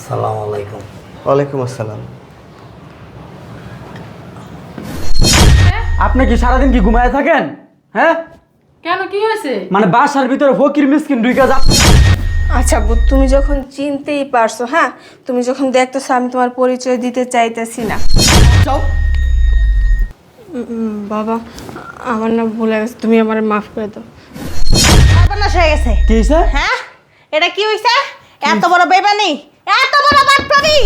আসসালামু আলাইকুম। ওয়ালাইকুম আসসালাম। আপনি কি সারাদিন কি ঘুমায় থাকেন? হ্যাঁ? কেন কি হয়েছে? মানে বাসার ভিতরে ফকির মিসকিন ঢুকে যা আচ্ছা আব্বু তুমি যখন চিনতেই পারছ হ্যাঁ? তুমি যখন দেখতেছো আমি তোমার পরিচয় দিতে চাইতেছি না। যাও। উম, উম, বাবা আমার না ভুলে গেছে তুমি আমার মাফ করে দাও। সর্বনাশ হয়ে গেছে। কি হয়েছে? হ্যাঁ? এটা কি হইছে এত বড় বেবানি এত বড় বাটপারি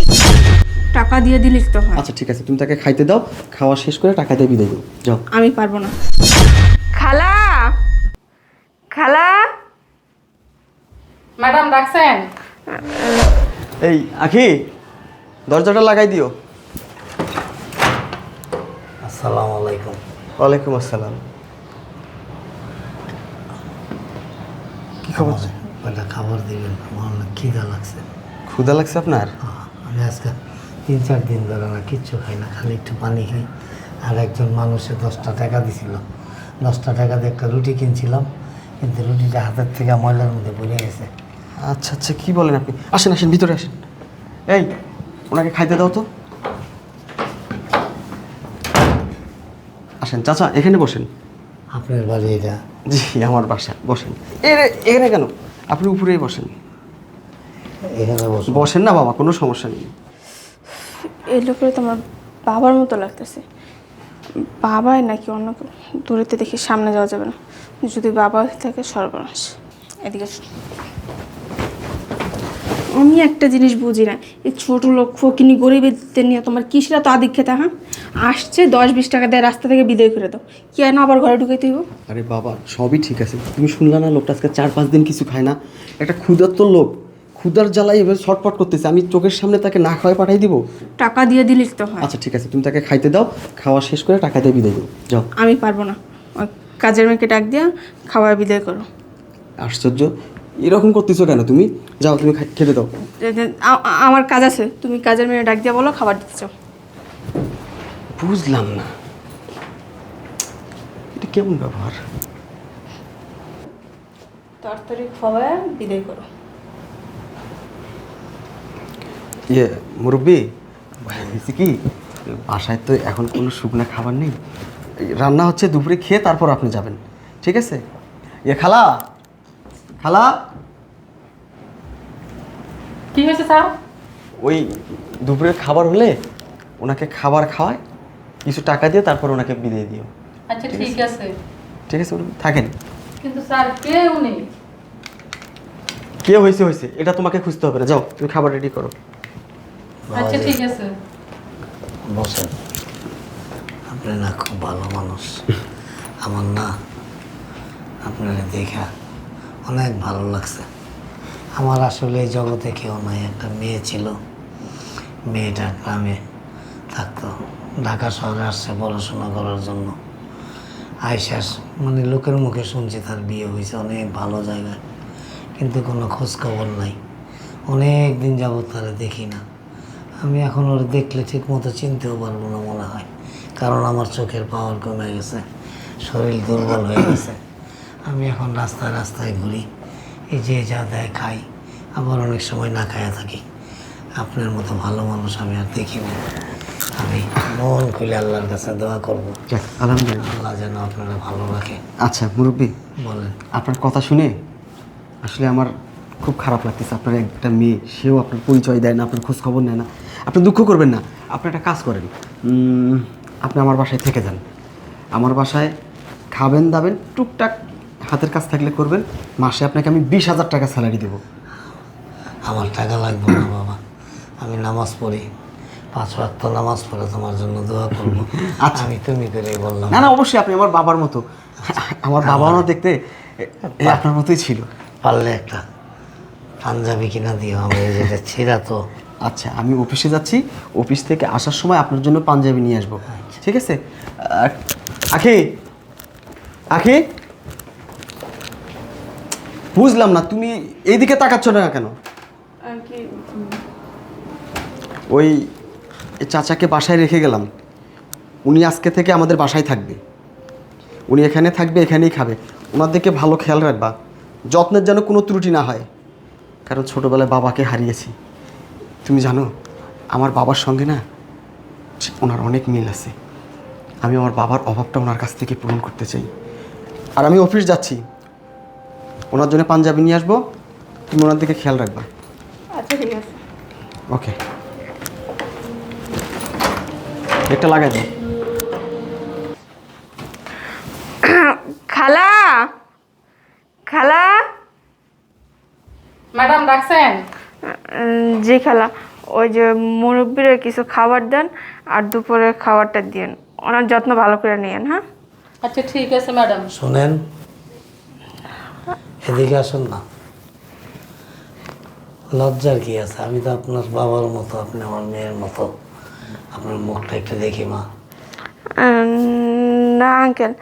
টাকা দিয়ে দিলিস তো হয়। আচ্ছা ঠিক আছে তুমি তাকে খাইতে দাও খাওয়া শেষ করে টাকা দিয়ে বিদায় দাও। যাও। আমি পারব না। খালা! খালা! ম্যাডাম ডাকছেন? এই আখি দরজাটা লাগাই দিও। আসসালামু আলাইকুম। ওয়ালাইকুম আসসালাম। কি খবর? খাবার দিবেন আমার খিদা লাগছে। ক্ষুধা লাগছে আপনার? আমি আজকে তিন চার দিন ধরে না কিচ্ছু খাই না খালি একটু পানি খাই। আর একজন মানুষে দশটা টাকা দিছিল। দশটা টাকা দিয়ে একটা রুটি কিনছিলাম কিন্তু রুটিটা হাতের থেকে ময়লার মধ্যে পড়ে গেছে। আচ্ছা আচ্ছা কি বলেন আপনি? আসেন আসেন ভিতরে আসেন। এই ওনাকে খাইতে দাও তো। আসেন চাচা এখানে বসেন। আপনার বাড়ি এটা? জি আমার বাসা বসেন। এখানে কেন? আপনি উপরেই বসেন। এখানে বসে। বসেন না বাবা কোনো সমস্যা নেই। এই লোকের তোমার বাবার মতো লাগতেছে। বাবাই নাকি অন্য? দূরেতে দেখে সামনে যাওয়া যাবে না। যদি বাবা থাকে সর্বনাশ। এদিকে আমি একটা জিনিস বুঝি না। এই ছোট লোক ফকিনি গরিবদের নিয়ে তোমার কিসরা তো আদিক খেতে হ্যাঁ? আসছে দশ বিশ টাকা দেয় রাস্তা থেকে বিদায় করে দাও। কেন আবার ঘরে ঢুকাইতে হইব আরে বাবা সবই ঠিক আছে। তুমি শুনলা না লোকটা আজকে চার পাঁচ দিন কিছু খায় না? একটা ক্ষুধার্ত লোক। ক্ষুধার জ্বালাই এবার ছটপট করতেছে আমি চোখের সামনে তাকে না খাওয়াই পাঠাই দিব? টাকা দিয়ে দিলে তো হয়। আচ্ছা ঠিক আছে তুমি তাকে খাইতে দাও খাওয়া শেষ করে টাকা দিয়ে বিদায় দাও যাও। আমি পারব না। ওই কাজের মেয়েকে ডাক দিয়া খাওয়ায় বিদায় করো। আশ্চর্য এরকম করতেছো কেন তুমি? যাও তুমি খাই- খেতে দাও। আ- আ- আমার কাজ আছে তুমি কাজের মেয়ে ডাক দিয়া বলো খাবার দিতে চাও। বুঝলাম না। এটা কেমন ব্যবহার? তরতরি খাওয়া বিদায় করো। ইয়ে মুরব্বী হয়েছে কি? বাসায় তো এখন কোনো শুকনা খাবার নেই। রান্না হচ্ছে দুপুরে খেয়ে তারপর আপনি যাবেন। ঠিক আছে? ইয়ে খালা খালা। কি হয়েছে স্যার? ওই দুপুরের খাবার হলে ওনাকে খাবার খাওয়ায় কিছু টাকা দিয়ে তারপর ওনাকে বিদায় দিও। আচ্ছা ঠিক আছে? ঠিক আছে থাকেন। কিন্তু স্যার কেউ নেই। কে হয়েছে হয়েছে? এটা তোমাকে খুঁজতে হবে না। যাও তুমি খাবার রেডি করো। আচ্ছা ঠিক আছে। বসেন। আপনি না খুব ভালো মানুষ। আমার না আপনার দেখা অনেক ভালো লাগছে। আমার আসলে এই জগতে কেউ নাই একটা মেয়ে ছিল। মেয়েটা গ্রামে থাকতো ঢাকা শহরে আসছে পড়াশোনা করার জন্য। আইসাস মানে লোকের মুখে শুনছি তার বিয়ে হয়েছে অনেক ভালো জায়গায়। কিন্তু কোনো খোঁজ খবর নাই। অনেক দিন যাবত তারা দেখি না। আমি এখন ওর দেখলে ঠিক মতো চিনতেও পারব না মনে হয়। কারণ আমার চোখের পাওয়ার কমে গেছে শরীর দুর্বল হয়ে গেছে। আমি এখন রাস্তায় রাস্তায় ঘুরি এই যে যা দেয় খাই আবার অনেক সময় না খায়া থাকি। আপনার মতো ভালো মানুষ আমি আর দেখি না। আমি মন খুলে আল্লাহর কাছে দোয়া করব। আলহামদুলিল্লাহ। আল্লাহ যেন আপনারা ভালো রাখে আচ্ছা মুরব্বী বলেন। আপনার কথা শুনে আসলে আমার খুব খারাপ লাগতেছে। আপনার একটা মেয়ে সেও আপনার পরিচয় দেয় না আপনার খোঁজ খবর নেয় না। আপনি দুঃখ করবেন না আপনি একটা কাজ করেন। আপনি আমার বাসায় থেকে যান। আমার বাসায় খাবেন দাবেন টুকটাক হাতের কাজ থাকলে করবেন। মাসে আপনাকে আমি বিশ হাজার টাকা স্যালারি দেবো। আমার টাকা লাগবে না বাবা। আমি নামাজ পড়ি। পাঁচ ওয়াক্ত নামাজ পড়ে তোমার জন্য দোয়া করব। আচ্ছা। আমি তুমি করে বললাম। না না অবশ্যই আপনি আমার বাবার মতো। আমার বাবাও না দেখতে আপনার মতোই ছিল। পারলে একটা। পাঞ্জাবি কিনা দিও আমি এই যেটা ছিঁড়া তো। আচ্ছা আমি অফিসে যাচ্ছি অফিস থেকে আসার সময় আপনার জন্য পাঞ্জাবি নিয়ে আসব। ঠিক আছে? আখি আখি। বুঝলাম না তুমি এইদিকে তাকাচ্ছ না কেন? আর কি ওই চাচাকে বাসায় রেখে গেলাম। উনি আজকে থেকে আমাদের বাসায় থাকবে। উনি এখানে থাকবে এখানেই খাবে। ওনাদেরকে ভালো খেয়াল রাখবা। যত্নের যেন কোনো ত্রুটি না হয়। কারণ ছোটোবেলায় বাবাকে হারিয়েছি। তুমি জানো আমার বাবার সঙ্গে না ওনার অনেক মিল আছে। আমি আমার বাবার অভাবটা ওনার কাছ থেকে পূরণ করতে চাই। আর আমি অফিস যাচ্ছি। ওনার জন্য পাঞ্জাবি নিয়ে আসব। তুমি ওনার দিকে খেয়াল রাখবা। আচ্ছা ঠিক আছে। ওকে। একটা লাগাই দাও খালা খালা ম্যাডাম ডাকছেন উম, জি খালা। ওই যে মুরব্বীরা কিছু খাবার দেন আর দুপুরে খাবারটা দিন ওনার যত্ন ভালো করে নিয়েন হ্যাঁ? আচ্ছা ঠিক আছে ম্যাডাম। শোনেন এদিকে আসুন না। লজ্জার কি আছে? আমি তো আপনার বাবার মতো আপনি আমার মেয়ের মতো। আপনার মুখটা একটু দেখি মা। না আঙ্কেল।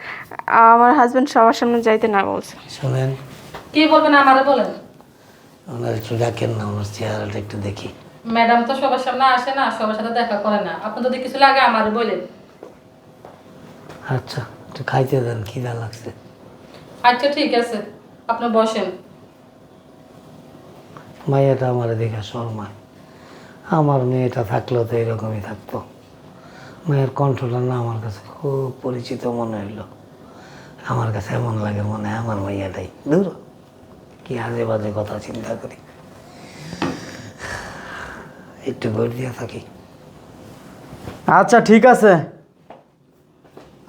আমার হাজবেন্ড সবার সামনে যাইতে না বলছে। শোনেন। কি বলবেন আমারে বলেন? ওনার একটু ডাকেন না ওনার চেহারাটা একটু দেখি। ম্যাডাম তো সবার সামনে আসে না সবার সাথে দেখা করে না। আপনি যদি কিছু লাগে আমারে বলেন। আচ্ছা একটু খাইতে দেন খিদা লাগছে। আচ্ছা ঠিক আছে। আপনি বসেন। মাইয়াটা আমার দেখে শর্মায়। আমার মেয়েটা থাকলেও তো এরকমই থাকতো। মায়ের কণ্ঠটা না আমার কাছে খুব পরিচিত মনে হইল। আমার কাছে এমন লাগে মনে হয় আমার মাইয়াটাই। দূর। কি হাজে বাজে কথা চিন্তা করি। একটু গড়িয়া থাকি। আচ্ছা ঠিক আছে।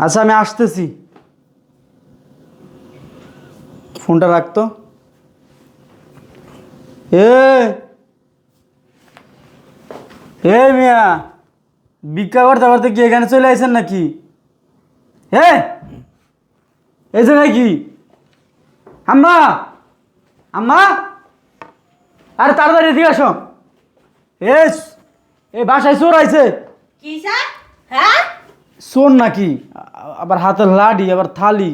আচ্ছা আমি আসতেছি। ফোনটা রাখতো এ! এ মিয়া, ভিক্ষা করতে করতে কি এখানে চলে আসেন নাকি? হে এই জায়গায় কি আম্মা! আম্মা! আরে তাড়াতাড়ি এদিকে আসো। এস এ বাসায় চোর আইছে। কি স্যার? হ্যাঁ? শোন নাকি? আ- আবার হাতের লাডি আবার থালি।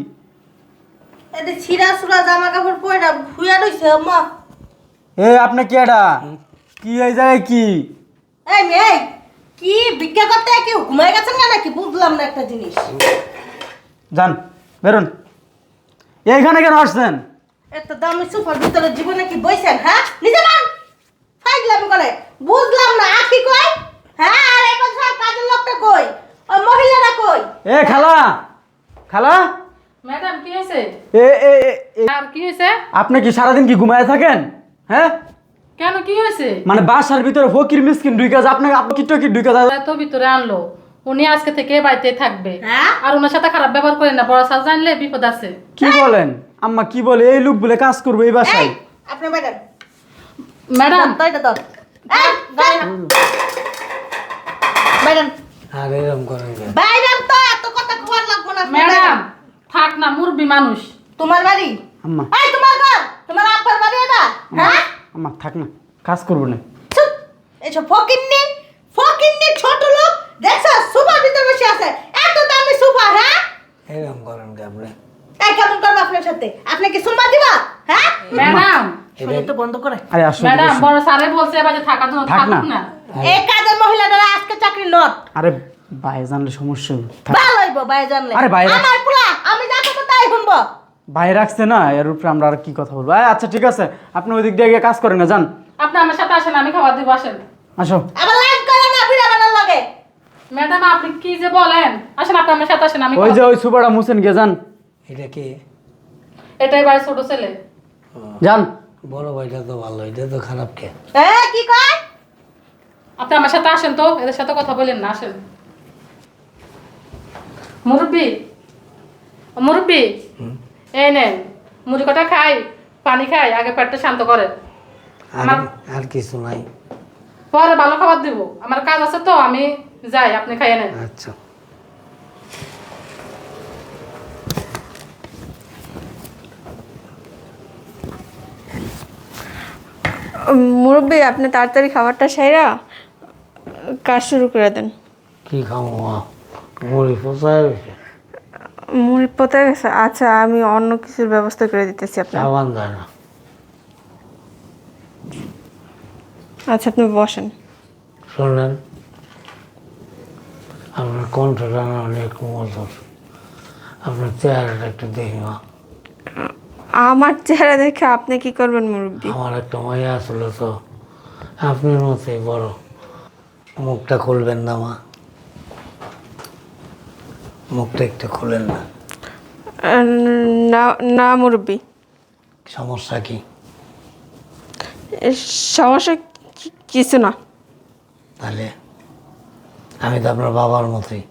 এটা ছিঁড়া সুরা জামা কাপড় পরে ভুয়া রইছে আম্মা। এ আপনি কি এটা? কি এই জায়গায় কি? এই মেয়ে কি ভিক্ষা করতে কি ঘুমাই গেছেন না নাকি? বুঝলাম না একটা জিনিস। যান বেরোন। এইখানে কেন আসছেন? এত দামি সুপার ভিতরে জীবনে কি বইছেন হ্যাঁ? নিজে মান ফাইজলামি করে। বুঝলাম না আখি কই হ্যাঁ আর এই কথা কাজের লোকটা কই? ওই মহিলারা কই? এ খালা! খালা! ম্যাডাম কি হয়েছে? এ এ এ, আর কি হয়েছে? আপনি কি সারাদিন কি ঘুমায় থাকেন? হ্যাঁ? কেন কি হয়েছে? মানে বাসার ভিতরে ফকির মিসকিন ঢুকে যায় আপনাকে আপনি কি কি ঢুকে যায়? এত ভিতরে আনলো। উনি আজকে থেকে বাড়িতে থাকবে। হ্যাঁ? আর ওনার সাথে খারাপ ব্যবহার করেন না বড় সাজ জানলে বিপদ আছে। কি বলেন? আম্মা কি বলে এই লোক বলে কাজ করবে এই বাসায়। আপনি ম্যাডাম। ম্যাডাম। দাও। এটা ম্যাডাম। আর এরকম? তো এত কথা কোয়ার লাগবো না ম্যাডাম থাক না মুরবি মানুষ। তোমার বাড়ি? আম্মা। এই তোমার ঘর? তোমার আব্বার বাড়ি এটা? হ্যাঁ? আম্মা থাক না কাজ করব না। চুপ এইসব ফকিন্নি ফকিন্নি ছোট লোক দেখছ সুপার ভিতরে বসে আছে। এত দামি সুপার হ্যাঁ? এরকম করেন আপনি? এই কেমন করব আপনার সাথে। আপনি কি সুম্মা দিবা? হ্যাঁ? ম্যাডাম। শুনে তো বন্ধ করে। আরে আসো ম্যাডাম বড় স্যারে বলছে এবার যে থাকার জন্য থাকুক না। এই কাজের মহিলারা আজকে চাকরি নট। আরে ভাই জানলে সমস্যা ভালো হইব ভাই জানলে। আরে ভাই, আমার পোলা আমি যা করব তাই শুনব। ভাই রাখছে না এর উপরে আমরা আর কি কথা বলব? আচ্ছা ঠিক আছে। আপনি ওই দিক দিয়ে গিয়ে কাজ করেন না যান। আপনি আমার সাথে আসেন আমি খাবার দিব আসেন। আসো। আবার লাইন করে না বিড়া বানার লাগে। ম্যাডাম আপনি কি যে বলেন? আসেন আপনি আমার সাথে আসেন আমি ওই যে ওই সুপারটা মুছেন গিয়ে যান। এটা কি। এটাই বাড়ি ছোট ছেলে। যান বড় ভাইটা তো ভালো এটা তো খারাপ কে? এ কি কয়? আপনি আমার সাথে আসেন তো এদের সাথে কথা বলেন না আসেন। মুরব্বি মুরব্বি এই নেন মুড়ি কটা খাই পানি খাই আগে পেটটা শান্ত করে আমার- আর কিছু নাই। পরে ভালো খাবার দিব। আমার কাজ আছে তো আমি যাই আপনি খাইয়ে নেন। আচ্ছা। মুরব্বী আপনি তাড়াতাড়ি খাবারটা সাইরা কাজ শুরু করে দেন। কি খাব মা? মুড়ি পোষায় রয়েছে মুড়ি পোতা গেছে? আচ্ছা আমি অন্য কিছুর ব্যবস্থা করে দিতেছি আপনার সাবান যায় না। আচ্ছা আপনি বসেন। শোনেন আপনার কণ্ঠটা না অনেক মধুর। আপনার চেহারাটা একটু দেখি মা। আমার চেহারা দেখে আপনি কি করবেন মুরব্বী? আমার একটা মাইয়া আসলো তো। আপনার মতোই বড়। মুখটা খুলবেন না মা। মুখটা একটু খুলেন না। না না মুরব্বী। সমস্যা কি? সমস্যা কিছু না। তাহলে আমি তো আপনার বাবার মতোই।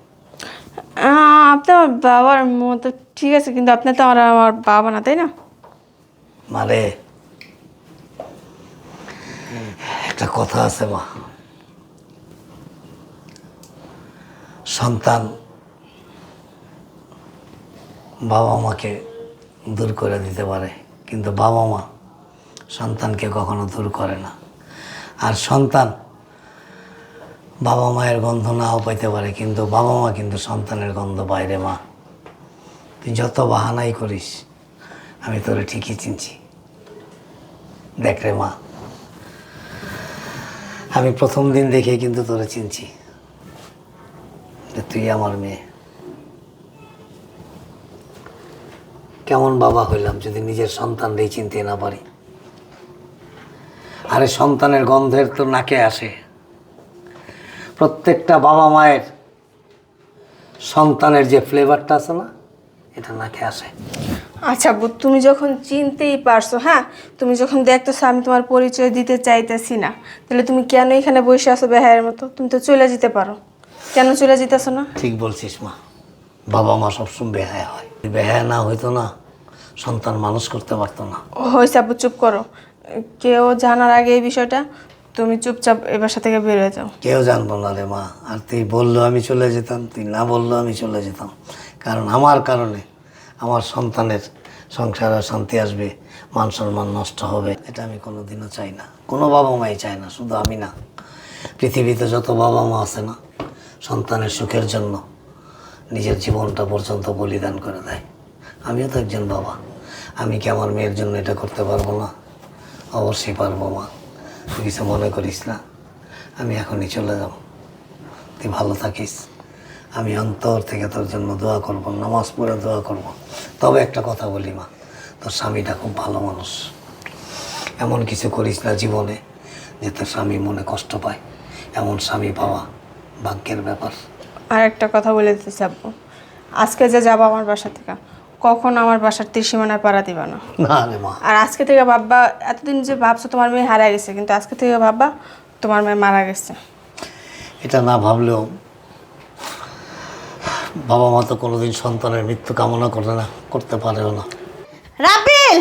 আহ, আপনি আমার বাবার মতো ঠিক আছে কিন্তু আপনি তো আমার আমার বাবা না তাই না? মানে একটা কথা আছে মা। সন্তান বাবা মাকে দূর করে দিতে পারে, কিন্তু বাবা মা সন্তানকে কখনো দূর করে না। আর সন্তান বাবা মায়ের গন্ধ নাও পাইতে পারে, কিন্তু বাবা মা কিন্তু সন্তানের গন্ধ বাইরে মা। তুই যত বাহানাই করিস, আমি তোরে ঠিকই চিনছি। দেখ রে মা, আমি প্রথম দিন দেখে কিন্তু তোরে চিনছি তুই আমার মেয়ে। কেমন বাবা হইলাম যদি নিজের সন্তানরেই চিনতে না পারি। আরে সন্তানের গন্ধের তো নাকে আসে। প্রত্যেকটা বাবা মায়ের সন্তানের যে ফ্লেভারটা আছে না, এটা নাকে আসে। আচ্ছা আব্বু তুমি যখন চিনতেই পারছ হ্যাঁ? তুমি যখন দেখতেছো আমি তোমার পরিচয় দিতে চাইতেছি না তাহলে তুমি কেন এখানে বসে আছো বেহায়ের মতো? তুমি তো চলে যেতে পারো। কেন চলে যেতেছো না? ঠিক বলছিস মা। বাবা মা সবসময় বেহায়া হয়। বেহায়া না হইতো না সন্তান মানুষ করতে পারতো না। ও হয়েছে আব্বু চুপ করো। কেউ জানার আগে এই বিষয়টা তুমি চুপচাপ এ বাসা থেকে বের হয়ে যাও। কেউ জানব না রে মা। আর তুই বলল আমি চলে যেতাম তুই না বলল আমি চলে যেতাম। কারণ আমার কারণে আমার সন্তানের সংসারে শান্তি আসবে, মান সম্মান নষ্ট হবে, এটা আমি কোনোদিনও চাই না। কোনো বাবা মাই চায় না, শুধু আমি না। পৃথিবীতে যত বাবা মা আছে না, সন্তানের সুখের জন্য নিজের জীবনটা পর্যন্ত বলিদান করে দেয়। আমিও তো একজন বাবা। আমি কি আমার মেয়ের জন্য এটা করতে পারব না? অবশ্যই পারব মা। তুই কিছু মনে করিস না। আমি এখনই চলে যাব। তুই ভালো থাকিস। আমি অন্তর থেকে তোর জন্য দোয়া করব, নামাজ পড়ে দোয়া করব। তবে একটা কথা বলি মা তোর স্বামীটা খুব ভালো মানুষ। এমন কিছু করিস না জীবনে যে তোর স্বামী মনে কষ্ট পায়। এমন স্বামী পাওয়া ভাগ্যের ব্যাপার। আর একটা কথা বলে দিতে চাবো আজকে যে যাব আমার বাসা থেকে কখন আমার বাসার ত্রিসীমানায় পাড়া দিবা না? না রে মা। আর আজকে থেকে ভাববা এতদিন যে ভাবছ তোমার মেয়ে হারা গেছে কিন্তু আজকে থেকে ভাববা তোমার মেয়ে মারা গেছে। এটা না ভাবলেও বাবা মা তো কোনোদিন সন্তানের মৃত্যু কামনা করে না করতে পারেও না। রাবিল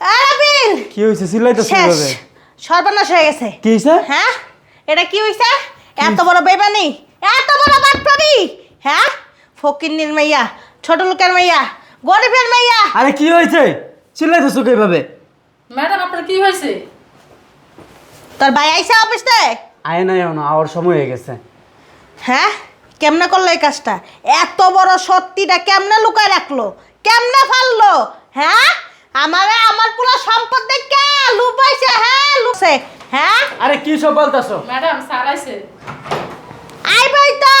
রাবিল কি হয়েছে? চিল্লাইতেছে শেষ। সর্বনাশ হয়ে গেছে। কি হয়েছে? হ্যাঁ? এটা কি হইছে এত বড় বেবানি এত বড় বাটপারি হ্যাঁ? ফকিন্নির মাইয়া ছোট লোকের মাইয়া গরিবের মাইয়া! আরে কি হয়েছে? চিল্লাইতেছো কি এভাবে ম্যাডাম আপনার কি হয়েছে? তোর ভাই আইসা অফিস? থেকে আয় নাই না আওয়ার সময় হয়ে গেছে। হ্যাঁ? কেমনে করল এই কাজটা? এত বড় সত্যিটা কেমনে লুকায় রাখল? কেমনে ফাললো? হ্যাঁ? আমারে আমার পুরো সম্পদ দেখে লুপাইছে হ্যাঁ লুছে হ্যাঁ? আরে কি সব বলতেছো? ম্যাডাম স্যার আইছে। আইবই তো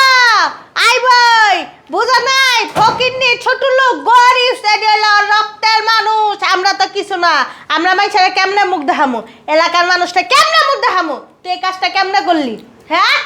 আইবই বুঝো নাই ফকিন্নি ছোট লোক গরিব হলো রক্তের মানুষ। আমরা তো কিছু না। আমরা মাইছারে কেমনে মুখ দেখামু? এলাকার মানুষটা কেমনে মুখ দেখামু? তুই এই কাজটা কেমনে করলি? হ্যাঁ?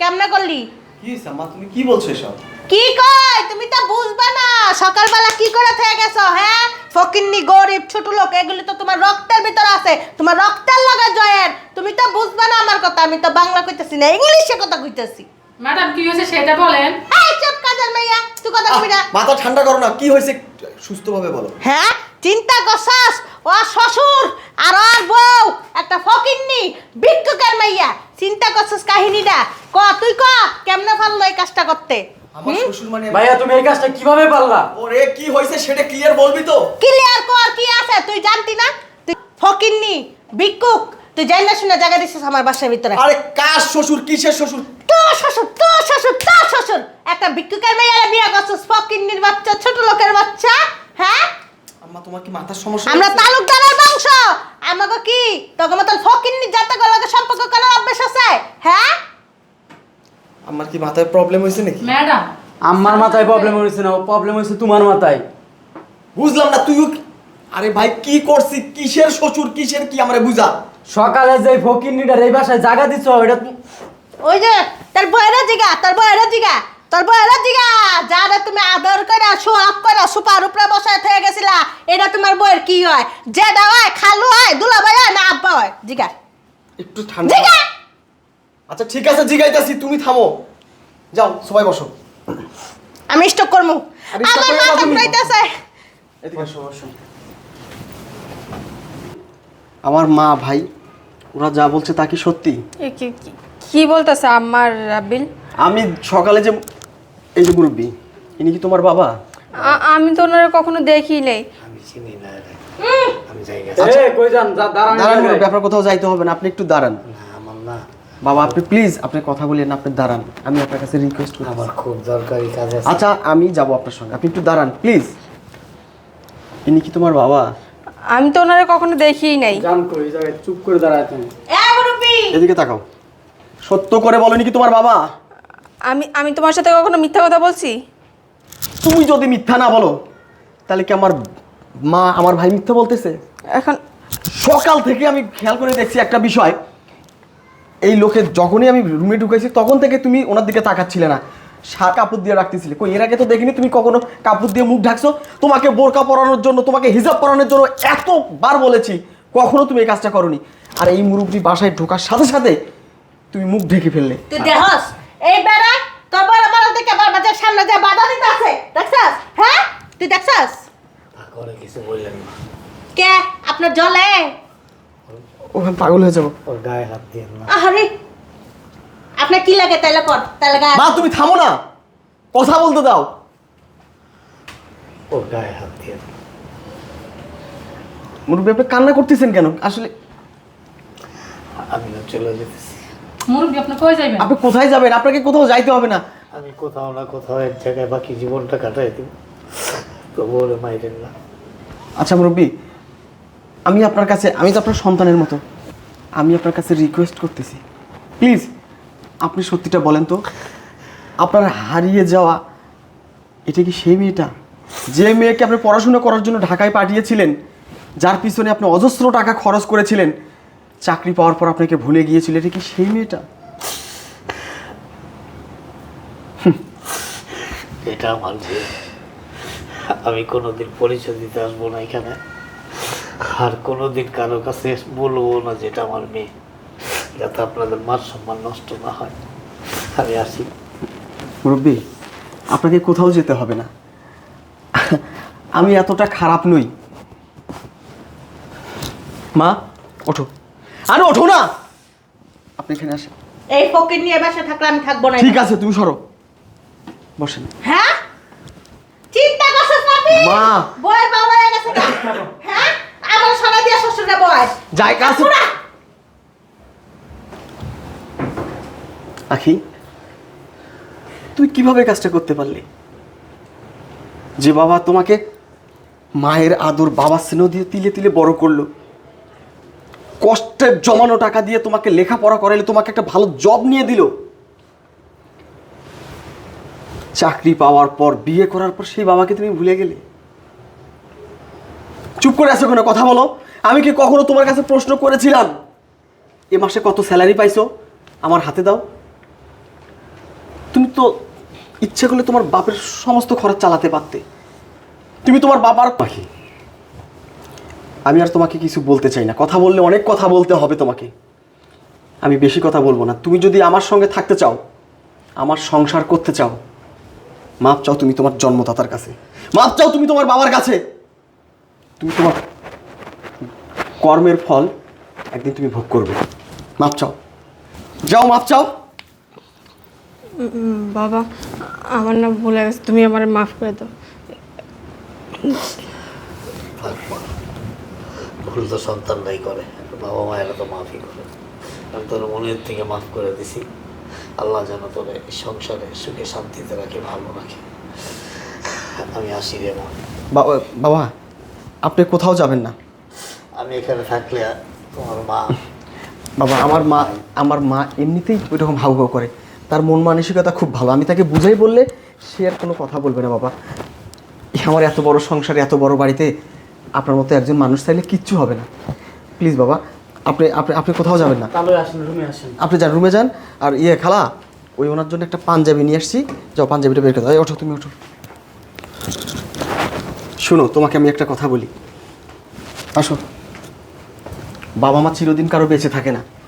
কেমনে করলি? কি মা তুমি কি বলছো এসব? কি কই তুমি তো বুঝবা না। সকালবেলা কি করে থেকে গেছো হ্যাঁ? ফকিন্নি গরিব ছোট লোক এগুলি তো তোমার রক্তের ভিতর আছে। তোমার রক্তের লাগা জয়ের। তুমি তো বুঝবা না আমার কথা আমি তো বাংলা কইতেছি না ইংলিশে কথা কইতেছি। ম্যাডাম কি হয়েছে সেটা বলেন। এই চুপ কাজের মাইয়া তুই কথা কবি না। মাথা ঠান্ডা করো না কি হয়েছে সুস্থভাবে বলো। হ্যাঁ চিন্তা করছাস? ও শ্বশুর আর ওর বউ একটা ফকিন্নি ভিক্ষুকের মাইয়া। চিন্তা করছাস কাহিনীটা? ক তুই ক কেমনে পারল এই কাজটা করতে? আমার শ্বশুর মানে ভাইয়া তুমি এই কাজটা কীভাবে পারলা? ওরে কি হয়েছে সেটা ক্লিয়ার বলবি তো? ক্লিয়ার কর কি আছে? তুই জানতি না? তুই ফকিন্নি ভিক্ষুক তুই শুনে জায়গা দিছিস আমার বাসার ভিতরে। আরে কার শ্বশুর কিসের শ্বশুর? তোর শ্বশুর তোর শ্বশুর তোর শ্বশুর। একটা ভিক্ষুকের মেয়েরা বিয়ে করছিস ফকিন্নির বাচ্চা ছোট লোকের বাচ্চা হ্যাঁ? আম্মা তোমার কি মাথার সমস্যা আমরা তালুকদারের বংশ। আমাকে কি? তোকে মতন ফকিন্নি জাতকের লগে সম্পর্ক করার অভ্যাস আছে। হ্যাঁ? আমার কি মাথায় প্রবলেম হয়েছে নাকি? ম্যাডাম আমার মাথায় প্রবলেম হয়েছে না প্রবলেম হয়েছে তোমার মাথায়। বুঝলাম না তুইও কি- আরে ভাই কি করছিস কিসের শ্বশুর কিসের কি? আমারে বুঝা। সকালে যে ফকিরনিটার এই বাসায় জায়গা দিছ এটা ওই যে তার বয়েরা জিগা তার বয়েরা জিগা। তোর বয়েরা জিগা যারা তুমি আদর করে সোয়াব করে সুপার উপরে বসায় থেকে গেছিলা। এটা তোমার বইয়ের কি হয়? জেডা হয় খালু হয় দুলাভাই হয় না আব্বা হয়? জিগা। একটু ঠান্ডা জিগা! আচ্ছা ঠিক আছে জিগাইতাছি তুমি থামো। যাও সবাই বসো। আমি স্টক করব আমার দাও মাথা এদিকে বসো। আমার মা ভাই ওরা যা বলছে তা কি সত্যি? কি- কি- কি বলতেছে আমার রাবিল আমি সকালে যে এই যে মুরব্বী ইনি কি তোমার বাবা? আমি তো ওনারা কখনো দেখি নেই আমি চিনি না আমি যাই গেছি। আচ্ছা। এ, কই যান? দাঁড়ান মুরব্বী আপনার কোথাও যাইতে হবে না আপনি একটু দাঁড়ান। বাবা আপনি প্লিজ আপনি কথা বলেন না, আপনি দাঁড়ান। আমি আপনার কাছে রিকোয়েস্ট করি আমার খুব দরকারি কাজ আছে। আচ্ছা আমি যাব আপনার সঙ্গে। আপনি একটু দাঁড়ান প্লিজ। ইনি কি তোমার বাবা? আমি তো ওনারা কখনো দেখিই নাই। যান কই জায়গায় চুপ করে দাঁড়ায় তুমি এ মুরব্বি! এদিকে তাকাও। সত্য করে বলেনি কি তোমার বাবা? আমি আমি তোমার সাথে কখনো মিথ্যা কথা বলছি? তুমি যদি মিথ্যা না বলো তাহলে কি আমার মা আমার ভাই মিথ্যা বলতেছে? এখন সকাল থেকে আমি খেয়াল করে দেখছি একটা বিষয়। এই লোকের যখনই আমি রুমে ঢুকেছি তখন থেকে তুমি ওনার দিকে তাকাচ্ছিলে না। সার কাপড় দিয়ে রাখতেছিলে। কই এর আগে তো দেখিনি তুমি কখনো কাপড় দিয়ে মুখ ঢাকছো? তোমাকে বোরকা পরানোর জন্য তোমাকে হিজাব পরানোর জন্য এতবার বলেছি কখনো তুমি এই কাজটা করনি। আর এই মুরব্বী বাসায় ঢোকার সাথে সাথে তুমি মুখ ঢেকে ফেললে। তুই দেখস এই বেড়া তোর বড় বড় দেখে আমার বাজার সামনে যে বাধা দিতে আছে দেখছস? হ্যাঁ? তুই দেখছস? করে কিছু বললেন না। কে? আপনার জলে? ও পাগল হয়ে যাব। ওর গায়ে হাত দিয়ে না। আরে আপনার কি লাগে তাইলে কর তাইলে গায়ে মা তুমি থামো না। কথা বলতে দাও। ওর গায়ে হাত দিয়ে। মুরব্বী আপনি কান্না করতেছেন কেন? আসলে আমিও চলে যেতেছি। মুরব্বী আপনি কই যাইবেন? আপনি কোথায় যাবেন? আপনাকে কোথাও যাইতে হবে না। আমি কোথাও না কোথাও এক জায়গায় বাকি জীবনটা কাটাই দিব। তবু ওরে মাইরেন না। আচ্ছা মুরব্বী আমি আপনার কাছে আমি তো আপনার সন্তানের মতো। আমি আপনার কাছে রিকোয়েস্ট করতেছি। প্লিজ আপনি সত্যিটা বলেন তো। আপনার হারিয়ে যাওয়া এটা কি সেই মেয়েটা? যে মেয়েকে আপনি পড়াশোনা করার জন্য ঢাকায় পাঠিয়েছিলেন যার পিছনে আপনি অজস্র টাকা খরচ করেছিলেন চাকরি পাওয়ার পর আপনাকে ভুলে গিয়েছিল এটা কি সেই মেয়েটা? এটা আমার আমি কোনোদিন পরিচয় দিতে আসব না এখানে। আর কোনোদিন কারও কাছে বলব না যেটা আমার মেয়ে যাতে আপনাদের মান সম্মান নষ্ট না হয়। আমি আসি। মুরব্বী আপনাকে কোথাও যেতে হবে না। আমি এতটা খারাপ নই। মা ওঠো। আরে ওঠো না। আপনি এখানে আসেন। এই ফকির নিয়ে বাসা থাকলে আমি থাকব না ঠিক আছে তুমি সরো। বসেন। হ্যাঁ? চিন্তা করছিস তুই? মা। বয়ের বাবা হয়ে গেছে হ্যাঁ? আমার সোনা দিয়ে শ্বশুরে বয়। জায়গা আছে। পুরা আখি তুই কীভাবে কাজটা করতে পারলি? যে বাবা তোমাকে মায়ের আদর বাবা স্নেহ দিয়ে তিলে তিলে বড় করল। কষ্টের জমানো টাকা দিয়ে তোমাকে লেখাপড়া করাইলে তোমাকে একটা ভালো জব নিয়ে দিল। চাকরি পাওয়ার পর, বিয়ে করার পর সেই বাবাকে তুমি ভুলে গেলে। চুপ করে আছো কোনো? কথা বলো। আমি কি কখনো তোমার কাছে প্রশ্ন করেছিলাম? এ মাসে কত স্যালারি পাইছো? আমার হাতে দাও। তুমি তো ইচ্ছে করলে তোমার বাপের সমস্ত খরচ চালাতে পারতে। তুমি তোমার বাবার পাখি আমি আর তোমাকে কিছু বলতে চাই না। কথা বললে অনেক কথা বলতে হবে তোমাকে। আমি বেশি কথা বলব না। তুমি যদি আমার সঙ্গে থাকতে চাও, আমার সংসার করতে চাও, মাপ চাও তুমি তোমার জন্মদাতার কাছে। মাপ চাও তুমি তোমার বাবার কাছে। তুমি তোমার কর্মের ফল একদিন তুমি ভোগ করবে। মাপ চাও। যাও, মাপ চাও। বাবা, আমার না ভুলে গেছে। তুমি আমার মাফ করে দাও। ভুল তো সন্তানরাই করে বাবা মায়েরা তো মাফই করে। আমি তোর মনের থেকে মাফ করে দিছি। আল্লাহ যেন তোর এই সংসারে সুখে শান্তিতে রাখে ভালো রাখে। আমি আসি রে মা। বাবা বাবা আপনি কোথাও যাবেন না? আমি এখানে থাকলে তোমার মা বাবা আমার মা আমার মা এমনিতেই ওইরকম হাউ হাউ করে। তার মন মানসিকতা খুব ভালো। আমি তাকে বুঝাই বললে সে আর কোনো কথা বলবে না বাবা। আমার এত বড় সংসারে এত বড় বাড়িতে আপনার মতো একজন মানুষ চাইলে কিচ্ছু হবে না। প্লিজ বাবা আপনি আপনি আপনি কোথাও যাবেন না। তাহলে আসেন রুমে আসেন। আপনি যান রুমে যান। আর ইয়ে খালা ওই ওনার জন্য একটা পাঞ্জাবি নিয়ে আসছি। যাও পাঞ্জাবিটা বের করে দাও। ওঠো তুমি ওঠো। শুনো তোমাকে আমি একটা কথা বলি। আসো। বাবা মা চিরদিন কারও বেঁচে থাকে না।